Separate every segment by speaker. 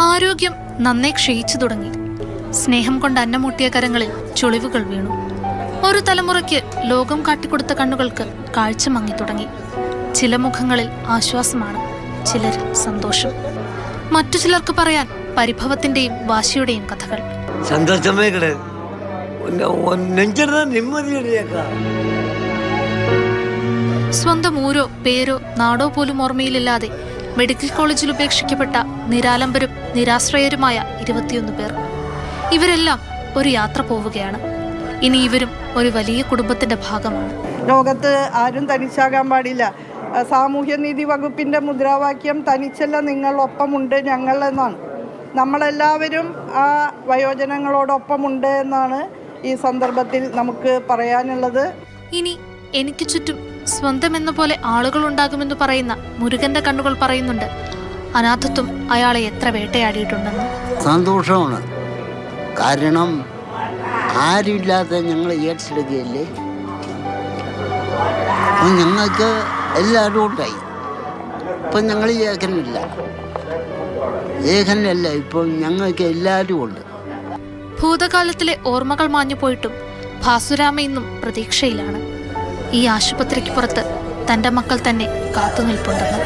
Speaker 1: ആരോഗ്യം നന്നേ ക്ഷയിച്ചു തുടങ്ങി. സ്നേഹം കൊണ്ട് അന്നമൂട്ടിയ കരങ്ങളിൽ ചുളിവുകൾ വീണു. ഒരു തലമുറയ്ക്ക് ലോകം കാട്ടിക്കൊടുത്ത കണ്ണുകൾക്ക് കാഴ്ച മങ്ങി തുടങ്ങി. ചില മുഖങ്ങളിൽ ആശ്വാസമാണ് ചിലർ സന്തോഷം. മറ്റു ചിലർക്ക് പറയാൻ പരിഭവത്തിന്റെയും വാശിയുടെയും കഥകൾ. സ്വന്തം ഊരോ പേരോ നാടോ പോലും ഓർമ്മയിലില്ലാതെ മെഡിക്കൽ കോളേജിൽ ഉപേക്ഷിക്കപ്പെട്ട നിരാലംബരും നിരാശ്രയരുമായ ഇരുപത്തിയൊന്ന് പേർ. ഇവരെല്ലാം ഒരു യാത്ര പോവുകയാണ്. ഇനി ഇവരും ഒരു വലിയ കുടുംബത്തിന്റെ ഭാഗമാണ്.
Speaker 2: ലോകത്ത് ആരും തനിച്ചാകാൻ പാടില്ല. സാമൂഹ്യനീതി വകുപ്പിന്റെ മുദ്രാവാക്യം തനിച്ചല്ല നിങ്ങൾ ഒപ്പമുണ്ട് ഞങ്ങൾ എന്നാണ്. നമ്മളെല്ലാവരും ആ വയോജനങ്ങളോടൊപ്പമുണ്ട് എന്നാണ് ഈ സന്ദർഭത്തിൽ നമുക്ക് പറയാനുള്ളത്.
Speaker 1: ഇനി എനിക്ക് ചുറ്റും സ്വന്തം എന്ന പോലെ ആളുകൾ ഉണ്ടാകുമെന്ന് പറയുന്ന മുരുകന്റെ കണ്ണുകൾ പറയുന്നുണ്ട്. അനാഥത്വം അയാളെ എത്ര വേട്ടയാടിയിട്ടുണ്ടെന്ന്.
Speaker 3: സന്തോഷമാണ്. കാരണം ആരുമില്ലാതെ ഞങ്ങൾ ഏറ്റെടുക്കുകയല്ലേ? അപ്പം ഞങ്ങൾക്ക് എല്ലാവരും ഉണ്ടായി. ഇപ്പം ഞങ്ങൾ ഏകനില്ല. ഏകനല്ല ഇപ്പോൾ ഞങ്ങൾക്ക് എല്ലാവരും ഉണ്ട്.
Speaker 1: ഭൂതകാലത്തിലെ ഓർമ്മകൾ മാഞ്ഞു പോയിട്ടും ഭാസുരാമ ഇന്നും പ്രതീക്ഷയിലാണ്. ഈ ആശുപത്രിക്ക് പുറത്ത് തന്റെ മക്കൾ തന്നെ കാത്തുനിൽപ്പുണ്ടെന്ന്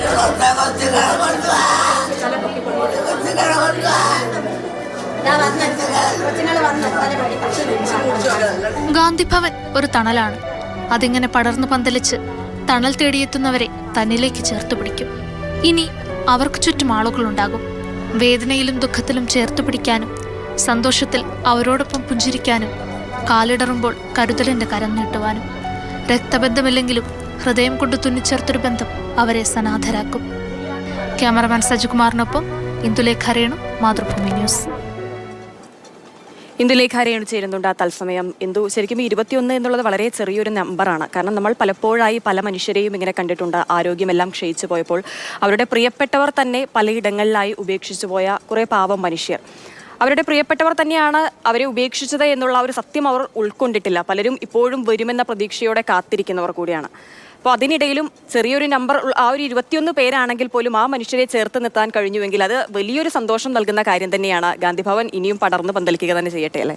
Speaker 1: ഗാന്ധിഭവൻ ഒരു തണലാണ്. അതിങ്ങനെ പടർന്നു പന്തലിച്ച് തണൽ തേടിയെത്തുന്നവരെ തന്നിലേക്ക് ചേർത്ത് പിടിക്കും. ഇനി അവർക്ക് ചുറ്റും ആളുകളുണ്ടാകും. വേദനയിലും ദുഃഖത്തിലും ചേർത്ത് പിടിക്കാനും സന്തോഷത്തിൽ അവരോടൊപ്പം പുഞ്ചിരിക്കാനും കാലിടറുമ്പോൾ കരുതലിന്റെ കരം നീട്ടുവാനും. രക്തബന്ധമില്ലെങ്കിലും ഹൃദയം കൊണ്ട് തുന്നിച്ചേർത്തൊരു ബന്ധം അവരെ സനാഥരാക്കും. ക്യാമറമാൻ സജികുമാറിനൊപ്പം ഇന്ദുലേഖ രേണു മാതൃഭൂമി ന്യൂസ്.
Speaker 4: ഇന്ദുലേഖ രേണു ചേരുന്നുണ്ട് ആ തത്സമയം. ഇന്ദു ശരിക്കും ഇരുപത്തിയൊന്ന് എന്നുള്ളത് വളരെ ചെറിയൊരു നമ്പറാണ്. കാരണം നമ്മൾ പലപ്പോഴായി പല മനുഷ്യരെയും ഇങ്ങനെ കണ്ടിട്ടുണ്ട്. ആരോഗ്യമെല്ലാം ക്ഷയിച്ചു പോയപ്പോൾ. അവരുടെ പ്രിയപ്പെട്ടവർ തന്നെ പലയിടങ്ങളിലായി ഉപേക്ഷിച്ചു പോയ കുറേ പാവം മനുഷ്യർ. അവരുടെ പ്രിയപ്പെട്ടവർ തന്നെയാണ് അവരെ ഉപേക്ഷിച്ചത് എന്നുള്ള ഒരു സത്യം അവർ ഉൾക്കൊണ്ടിട്ടില്ല. പലരും ഇപ്പോഴും വരുമെന്ന പ്രതീക്ഷയോടെ കാത്തിരിക്കുന്നവർ കൂടിയാണ്. അപ്പോൾ അതിനിടയിലും ചെറിയൊരു നമ്പർ ആ ഒരു ഇരുപത്തിയൊന്ന് പേരാണെങ്കിൽ പോലും ആ മനുഷ്യരെ ചേർത്ത് നിർത്താൻ കഴിഞ്ഞുവെങ്കിൽ അത് വലിയൊരു സന്തോഷം നൽകുന്ന കാര്യം തന്നെയാണ്. ഗാന്ധിഭവൻ ഇനിയും പടർന്ന് പന്തലിക്കുക തന്നെ ചെയ്യട്ടെ അല്ലേ?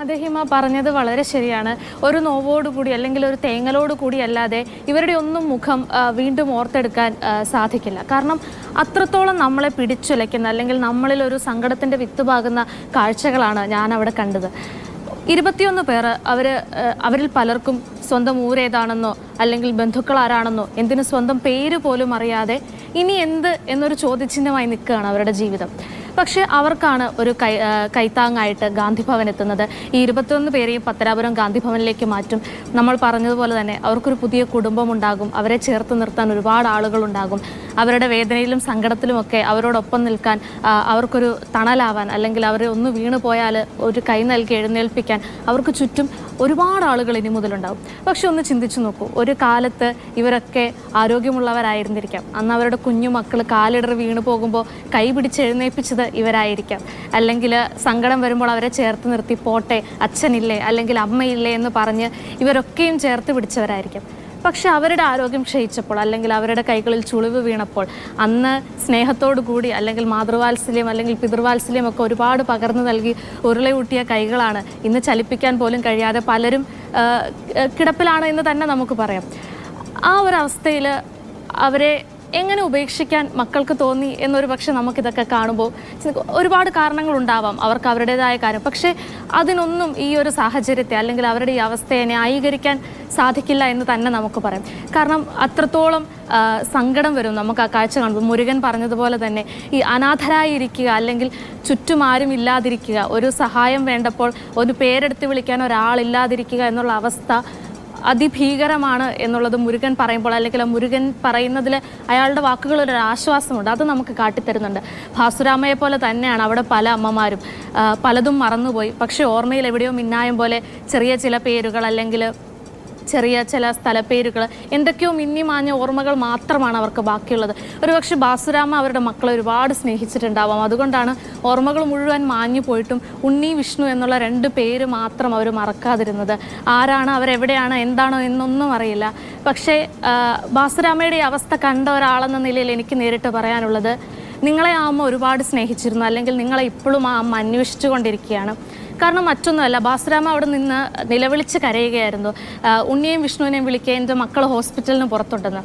Speaker 5: അദ്ദേഹം ആ പറഞ്ഞത് വളരെ ശരിയാണ്. ഒരു നോവോടുകൂടി അല്ലെങ്കിൽ ഒരു തേങ്ങലോട് കൂടി അല്ലാതെ ഇവരുടെ ഒന്നും മുഖം വീണ്ടും ഓർത്തെടുക്കാൻ സാധിക്കില്ല. കാരണം അത്രത്തോളം നമ്മളെ പിടിച്ചുലയ്ക്കുന്ന അല്ലെങ്കിൽ നമ്മളിൽ ഒരു സങ്കടത്തിന്റെ വിത്ത് പാകുന്ന കാഴ്ചകളാണ് ഞാൻ അവിടെ കണ്ടത്. ഇരുപത്തിയൊന്ന് പേർ അവർ അവരിൽ പലർക്കും സ്വന്തം ഊരേതാണെന്നോ അല്ലെങ്കിൽ ബന്ധുക്കൾ ആരാണെന്നോ എന്തിനു സ്വന്തം പേര് പോലും അറിയാതെ ഇനി എന്ത് എന്നൊരു ചോദ്യചിഹ്നമായി നിൽക്കുകയാണ് അവരുടെ ജീവിതം. പക്ഷേ അവർക്കാണ് ഒരു കൈ കൈത്താങ്ങായിട്ട് ഗാന്ധിഭവൻ എത്തുന്നത്. ഈ ഇരുപത്തിയൊന്ന് പേരെയും പത്തനാപുരം ഗാന്ധിഭവനിലേക്ക് മാറ്റും. നമ്മൾ പറഞ്ഞതുപോലെ തന്നെ അവർക്കൊരു പുതിയ കുടുംബം ഉണ്ടാകും അവരെ ചേർത്ത് നിർത്താൻ ഒരുപാട് ആളുകളുണ്ടാകും. അവരുടെ വേദനയിലും സങ്കടത്തിലുമൊക്കെ അവരോടൊപ്പം നിൽക്കാൻ അവർക്കൊരു തണലാവാൻ അല്ലെങ്കിൽ അവരെ ഒന്ന് വീണു പോയാൽ ഒരു കൈ നൽകി എഴുന്നേൽപ്പിക്കാൻ അവർക്ക് ചുറ്റും ഒരുപാട് ആളുകൾ ഇനി മുതലുണ്ടാവും. പക്ഷെ ഒന്ന് ചിന്തിച്ചു നോക്കൂ. ഒരു കാലത്ത് ഇവരൊക്കെ ആരോഗ്യമുള്ളവരായിരുന്നിരിക്കാം. അന്ന് അവരുടെ കുഞ്ഞു മക്കൾ കാലിടറി വീണു പോകുമ്പോൾ കൈ പിടിച്ച് എഴുന്നേൽപ്പിച്ചത് ഇവരായിരിക്കാം. അല്ലെങ്കിൽ സങ്കടം വരുമ്പോൾ അവരെ ചേർത്ത് നിർത്തി പോട്ടെ അച്ഛനില്ലേ അല്ലെങ്കിൽ അമ്മയില്ലേ എന്ന് പറഞ്ഞ് ഇവരൊക്കെയും ചേർത്ത് പിടിച്ചവരായിരിക്കും. പക്ഷെ അവരുടെ ആരോഗ്യം ക്ഷയിച്ചപ്പോൾ അല്ലെങ്കിൽ അവരുടെ കൈകളിൽ ചുളിവ് വീണപ്പോൾ അന്ന് സ്നേഹത്തോടു കൂടി അല്ലെങ്കിൽ മാതൃവാത്സല്യം അല്ലെങ്കിൽ പിതൃവാത്സല്യം ഒക്കെ ഒരുപാട് പകർന്നു നൽകി ഉരുളയൂട്ടിയ കൈകളാണ് ഇന്ന് ചലിപ്പിക്കാൻ പോലും കഴിയാതെ പലരും കിടപ്പിലാണ് എന്ന് തന്നെ നമുക്ക് പറയാം. ആ ഒരു അവസ്ഥയിൽ അവരെ എങ്ങനെ ഉപേക്ഷിക്കാൻ മക്കൾക്ക് തോന്നി എന്നൊരു പക്ഷെ നമുക്കിതൊക്കെ കാണുമ്പോൾ ഒരുപാട് കാരണങ്ങളുണ്ടാവാം അവർക്ക് അവരുടേതായ കാര്യം. പക്ഷേ അതിനൊന്നും ഈ ഒരു സാഹചര്യത്തെ അല്ലെങ്കിൽ അവരുടെ ഈ അവസ്ഥയെ ന്യായീകരിക്കാൻ സാധിക്കില്ല എന്ന് തന്നെ നമുക്ക് പറയാം. കാരണം അത്രത്തോളം സങ്കടം വരും നമുക്ക് ആ കാഴ്ച കാണുമ്പോൾ. മുരുകൻ പറഞ്ഞതുപോലെ തന്നെ ഈ അനാഥരായിരിക്കുക അല്ലെങ്കിൽ ചുറ്റും ആരും ഇല്ലാതിരിക്കുക ഒരു സഹായം വേണ്ടപ്പോൾ ഒരു പേരെടുത്ത് വിളിക്കാൻ ഒരാളില്ലാതിരിക്കുക എന്നുള്ള അവസ്ഥ അതിഭീകരമാണ് എന്നുള്ളത് മുരുകൻ പറയുമ്പോൾ അല്ലെങ്കിൽ മുരുകൻ പറയുന്നതിൽ അയാളുടെ വാക്കുകൾ ഒരു ആശ്വാസമുണ്ട്. അത് നമുക്ക് കാട്ടിത്തരുന്നുണ്ട്. ഭാസുരാമയെ പോലെ തന്നെയാണ് അവിടെ പല അമ്മമാരും. പലതും മറന്നുപോയി. പക്ഷേ ഓർമ്മയിൽ എവിടെയോ മിന്നായം പോലെ ചെറിയ ചില പേരുകൾ അല്ലെങ്കിൽ ചെറിയ ചില സ്ഥലപ്പേരുകൾ എന്തൊക്കെയോ മിന്നി മാഞ്ഞ ഓർമ്മകൾ മാത്രമാണ് അവർക്ക് ബാക്കിയുള്ളത്. ഒരുപക്ഷെ ബാസുരാമ അവരുടെ മക്കളെ ഒരുപാട് സ്നേഹിച്ചിട്ടുണ്ടാവാം. അതുകൊണ്ടാണ് ഓർമ്മകൾ മുഴുവൻ മാഞ്ഞു പോയിട്ടും ഉണ്ണി വിഷ്ണു എന്നുള്ള രണ്ട് പേര് മാത്രം അവർ മറക്കാതിരുന്നത്. ആരാണ് അവരെവിടെയാണ് എന്താണോ എന്നൊന്നും അറിയില്ല. പക്ഷേ ബാസുരാമയുടെ അവസ്ഥ കണ്ട ഒരാളെന്ന നിലയിൽ എനിക്ക് നേരിട്ട് പറയാനുള്ളത് നിങ്ങളെ ആ അമ്മ ഒരുപാട് സ്നേഹിച്ചിരുന്നു. അല്ലെങ്കിൽ നിങ്ങളെ ഇപ്പോഴും ആ അമ്മ അന്വേഷിച്ചു കൊണ്ടിരിക്കുകയാണ് കാരണം മറ്റൊന്നുമല്ല. ബാസുരാമ അവിടെ നിന്ന് നിലവിളിച്ച് കരയുകയായിരുന്നു. ഉണ്ണിയെയും വിഷ്ണുവിനെയും വിളിക്കുക എന്റെ മക്കൾ ഹോസ്പിറ്റലിന് പുറത്തുണ്ടെന്ന്.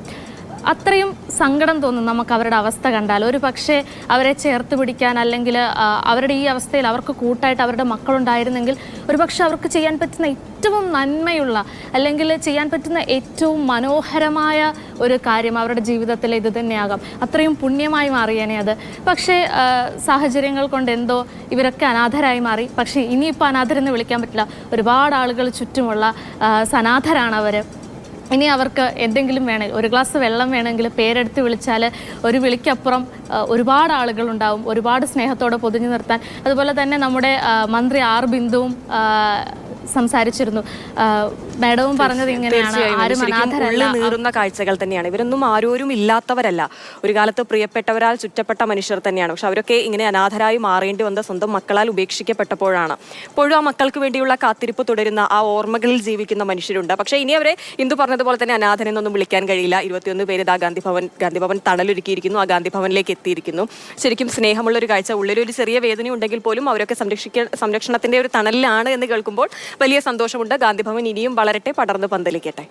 Speaker 5: അത്രയും സങ്കടം തോന്നും നമുക്ക് അവരുടെ അവസ്ഥ കണ്ടാൽ. ഒരു പക്ഷേ അവരെ ചേർത്ത് പിടിക്കാൻ അല്ലെങ്കിൽ അവരുടെ ഈ അവസ്ഥയിൽ അവർക്ക് കൂട്ടായിട്ട് അവരുടെ മക്കളുണ്ടായിരുന്നെങ്കിൽ ഒരു പക്ഷേ അവർക്ക് ചെയ്യാൻ പറ്റുന്ന ഏറ്റവും നന്മയുള്ള അല്ലെങ്കിൽ ചെയ്യാൻ പറ്റുന്ന ഏറ്റവും മനോഹരമായ ഒരു കാര്യം അവരുടെ ജീവിതത്തിൽ ഇത് തന്നെയാകാം. അത്രയും പുണ്യമായി മാറിയേനെ അത്. പക്ഷേ സാഹചര്യങ്ങൾ കൊണ്ട് എന്തോ ഇവരൊക്കെ അനാഥരായി മാറി. പക്ഷേ ഇനിയിപ്പോൾ അനാഥരെന്ന് വിളിക്കാൻ പറ്റില്ല. ഒരുപാട് ആളുകൾ ചുറ്റുമുള്ള സനാഥരാണ് അവർ ഇനി അവർക്ക് എന്തെങ്കിലും വേണേൽ ഒരു ഗ്ലാസ് വെള്ളം വേണമെങ്കിൽ പേരെടുത്ത് വിളിച്ചാൽ ഒരു വിളിക്കപ്പുറം ഒരുപാട് ആളുകളുണ്ടാവും ഒരുപാട് സ്നേഹത്തോടെ പൊതിഞ്ഞു നിർത്താൻ. അതുപോലെ തന്നെ നമ്മുടെ മന്ത്രി ആർ ബിന്ദുവും സംസാരിച്ചിരുന്നു. മാഡവും പറഞ്ഞത് ഇങ്ങനെയാണ്. ആരും
Speaker 4: നീറുന്ന കാഴ്ചകൾ തന്നെയാണ്. ഇവരൊന്നും ആരോരും ഇല്ലാത്തവരല്ല. ഒരു കാലത്ത് പ്രിയപ്പെട്ടവരാൽ ചുറ്റപ്പെട്ട മനുഷ്യർ തന്നെയാണ്. പക്ഷെ അവരൊക്കെ ഇങ്ങനെ അനാഥരായി മാറേണ്ടി വന്ന സ്വന്തം മക്കളാൽ ഉപേക്ഷിക്കപ്പെട്ടപ്പോഴാണ്. ഇപ്പോഴും ആ മക്കൾക്ക് വേണ്ടിയുള്ള കാത്തിരിപ്പ് തുടരുന്ന ആ ഓർമ്മകളിൽ ജീവിക്കുന്ന മനുഷ്യരുണ്ട്. പക്ഷേ ഇനി അവരെ ഇന്ദു പറഞ്ഞതുപോലെ തന്നെ അനാഥനെന്നൊന്നും വിളിക്കാൻ കഴിയില്ല. ഇരുപത്തിയൊന്ന് പേര് ഇതാ ഗാന്ധിഭവൻ ഗാന്ധിഭവൻ ഗാന്ധി ഭവൻ തണലൊരുക്കിയിരിക്കുന്നു. ആ ഗാന്ധിഭവനിലേക്ക് എത്തിയിരിക്കുന്നു. ശരിക്കും സ്നേഹമുള്ള ഒരു കാഴ്ച. ഉള്ളിലൊരു ചെറിയ വേദന ഉണ്ടെങ്കിൽ പോലും അവരൊക്കെ സംരക്ഷിക്ക സംരക്ഷണത്തിന്റെ ഒരു തണലിലാണ് എന്ന് കേൾക്കുമ്പോൾ വലിയ സന്തോഷമുണ്ട്. ഗാന്ധിഭവൻ ഇനിയും വളരട്ടെ പടർന്ന് പന്തലിക്കട്ടെ.